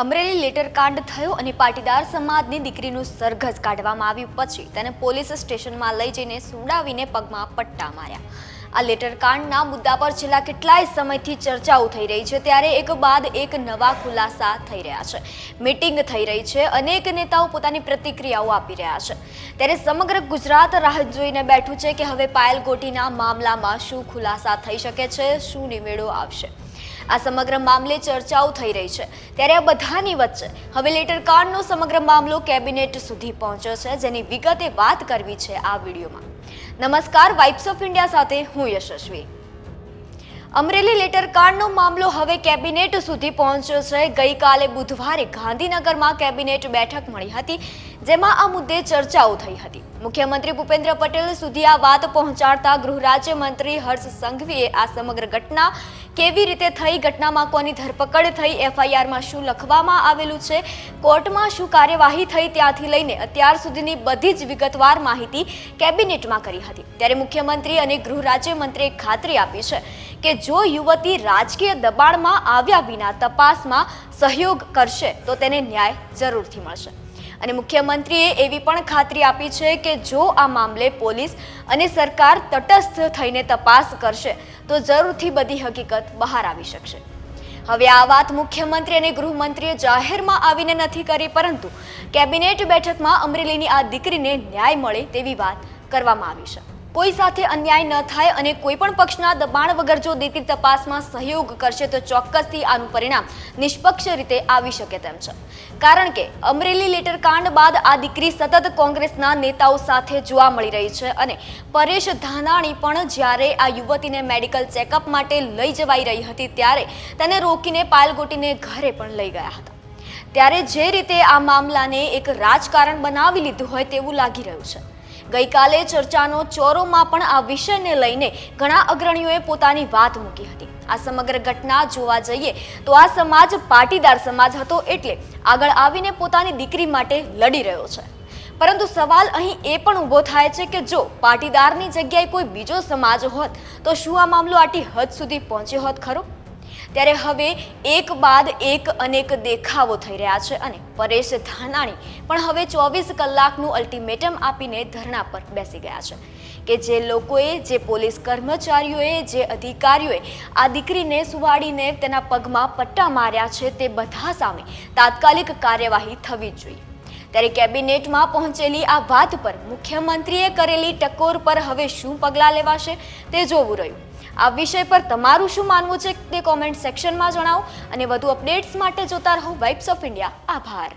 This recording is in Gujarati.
અમરેલી લેટર કાંડ થયો અને પાટીદાર સમાજની દીકરીનું સરઘસ કાઢવામાં આવ્યું પછી તેને પોલીસ સ્ટેશનમાં લઈ જઈને સુડાવીને પગમાં પટ્ટા માર્યા. આ લેટર કાંડના મુદ્દા પર છેલ્લા કેટલાય સમયથી ચર્ચાઓ થઈ રહી છે, ત્યારે એક બાદ એક નવા ખુલાસા થઈ રહ્યા છે. મીટિંગ થઈ રહી છે, અનેક નેતાઓ પોતાની પ્રતિક્રિયાઓ આપી રહ્યા છે. ત્યારે સમગ્ર ગુજરાત રાહ જોઈને બેઠું છે કે હવે પાયલ ગોટીના મામલામાં શું ખુલાસા થઈ શકે છે, શું નિવેડો આવશે. આ સમગ્ર મામલે ચર્ચાઓ થઈ રહી છે. ત્યારે આ બધાની વચ્ચે હવે લેટર કાર્ડનો સમગ્ર મામલો કેબિનેટ સુધી પહોંચ્યો છે, જેની વિગતે વાત કરવી છે આ વિડીયોમાં. નમસ્કાર વાઇબ્સ ઓફ ઇન્ડિયા સાથે હું યશસ્વી. અમરેલી લેટર કાર્ડનો મામલો હવે કેબિનેટ સુધી પહોંચ્યો છે. ગઈકાલે બુધવારે ગાંધીનગરમાં કેબિનેટ બેઠક મળી હતી, જેમાં આ મુદ્દે ચર્ચાઓ થઈ હતી. મુખ્યમંત્રી ભૂપેન્દ્ર પટેલ સુધી આ વાત પહોંચાડતા ગૃહ રાજ્ય મંત્રી હર્ષ સંઘવીએ આ સમગ્ર ઘટના કેવી રીતે થઈ, ઘટનામાં કોની ધરપકડ થઈ, એફઆઈઆરમાં શું લખવામાં આવેલું છે, કોર્ટમાં શું કાર્યવાહી થઈ ત્યાંથી લઈને અત્યાર સુધીની બધી જ વિગતવાર માહિતી કેબિનેટમાં કરી હતી. ત્યારે મુખ્યમંત્રી અને ગૃહ રાજ્યમંત્રીએ ખાતરી આપી છે કે જો યુવતી રાજકીય દબાણમાં આવ્યા વિના તપાસમાં સહયોગ કરશે, તો તેને ન્યાય જરૂરથી મળશે. અને મુખ્યમંત્રીએ એવી પણ ખાતરી આપી છે કે જો આ મામલે પોલીસ અને સરકાર તટસ્થ થઈને તપાસ કરશે, તો જરૂરથી બધી હકીકત બહાર આવી શકશે. હવે આ વાત મુખ્યમંત્રી અને ગૃહમંત્રીએ જાહેરમાં આવીને નથી કરી, પરંતુ કેબિનેટ બેઠકમાં અમરેલીની આ દીકરીને ન્યાય મળે તેવી વાત કરવામાં આવી છે. કોઈ સાથે અન્યાય ન થાય અને કોઈ પણ પક્ષના દબાણ વગર જો દેતી તપાસમાં સહયોગ કરશે તો ચોક્કસથી આનું પરિણામ નિષ્પક્ષ રીતે આવી શકે તેમ છે. કારણ કે અમરેલી લેટર કાંડ બાદ આ દીકરી સતત કોંગ્રેસના નેતાઓ સાથે જોવા મળી રહી છે અને પરેશ ધાનાણી પણ જ્યારે આ યુવતીને મેડિકલ ચેકઅપ માટે લઈ જવાઈ રહી હતી ત્યારે તેને રોકીને પાયલગોટીને ઘરે પણ લઈ ગયા હતા. ત્યારે જે રીતે આ મામલાને એક રાજકારણ બનાવી લીધું હોય તેવું લાગી રહ્યું છે. ગઈકાલે ચર્ચાનો ચોરોમાં પણ આ વિષયને લઈને ઘણા અગ્રણીઓએ પોતાની વાત મૂકી હતી. આ સમગ્ર ઘટના જોવા જઈએ તો આ સમાજ પાટીદાર સમાજ હતો એટલે આગળ આવીને પોતાની દીકરી માટે લડી રહ્યો છે. પરંતુ સવાલ અહીં એ પણ ઊભો થાય છે કે જો પાટીદારની જગ્યાએ કોઈ બીજો સમાજ હોત તો શું આ મામલો આટલી હદ સુધી પહોંચ્યો હોત ખરો? ત્યારે હવે એક બાદ એક અનેક દેખાવો થઈ રહ્યા છે અને પરેશ ધાનાણી પણ હવે ચોવીસ કલાકનું અલ્ટિમેટમ આપીને ધરણા પર બેસી ગયા છે કે જે લોકોએ, જે પોલીસ કર્મચારીઓએ, જે અધિકારીઓએ આ દીકરીને સુવાડીને તેના પગમાં પટ્ટા માર્યા છે તે બધા સામે તાત્કાલિક કાર્યવાહી થવી જોઈએ. ત્યારે કેબિનેટમાં પહોંચેલી આ વાત પર મુખ્યમંત્રીએ કરેલી ટકોર પર હવે શું પગલાં લેવાશે તે જોવું રહ્યું. આ વિષય પર તમારું શું માનવું છે તે કોમેન્ટ સેક્શનમાં જણાવો અને વધુ અપડેટ્સ માટે જોતા રહો વાઇબ્સ ઓફ ઇન્ડિયા આભાર.